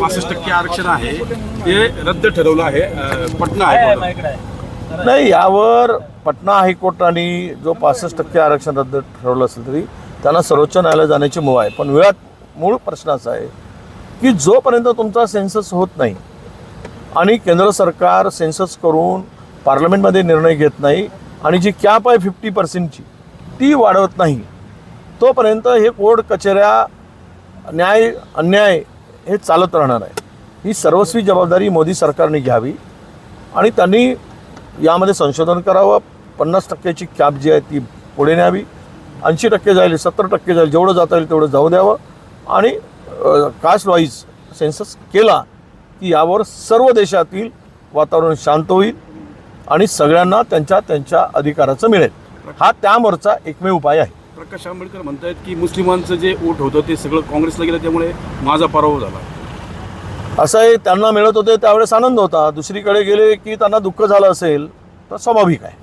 पासष्ट टक्के आरक्षण आहे. ते रद्द ठरवलं आहे. पटना हायकोर्ट नाही यावर पटना हायकोर्टाने जो पासष्ट टक्के आरक्षण रद्द ठरवलं असेल तरी त्यांना सर्वोच्च न्यायालयात जाण्याची मुभा आहे. पण वेळात मूळ प्रश्न असा आहे की जोपर्यंत तुमचा सेन्सस होत नाही आणि केंद्र सरकार सेन्सस करून पार्लमेंटमध्ये निर्णय घेत नाही आणि जी कॅप आहे फिफ्टी पर्सेंटची ती वाढवत नाही तोपर्यंत हे कोर्ट कचेऱ्या न्याय अन्याय हे चालत राहणार आहे. ही सर्वस्वी जबाबदारी मोदी सरकारने घ्यावी आणि त्यांनी यामध्ये संशोधन करावं. पन्नास टक्क्याची कॅप जी आहे ती पुढे न्यावी. ऐंशी टक्के जाईल सत्तर टक्के जाईल जेवढं जाता येईल तेवढं जाऊ द्यावं. आणि कास्ट वाईज सेन्सस केला की यावर सर्व देशातील वातावरण शांत होईल आणि सगळ्यांना त्यांच्या त्यांच्या अधिकाराचं मिळेल. हा त्यावरचा एकमेव उपाय आहे. प्रकाश आंबेडकर म्हणतायत की मुस्लिमांचं जे वोट होतं ते सगळं काँग्रेसला गेलं त्यामुळे माझा पराभव झाला. असं आहे त्यांना मिळत होते त्यावेळेस आनंद होता. दुसरीकडे गेले की त्यांना दुःख झालं असेल तर स्वाभाविक आहे.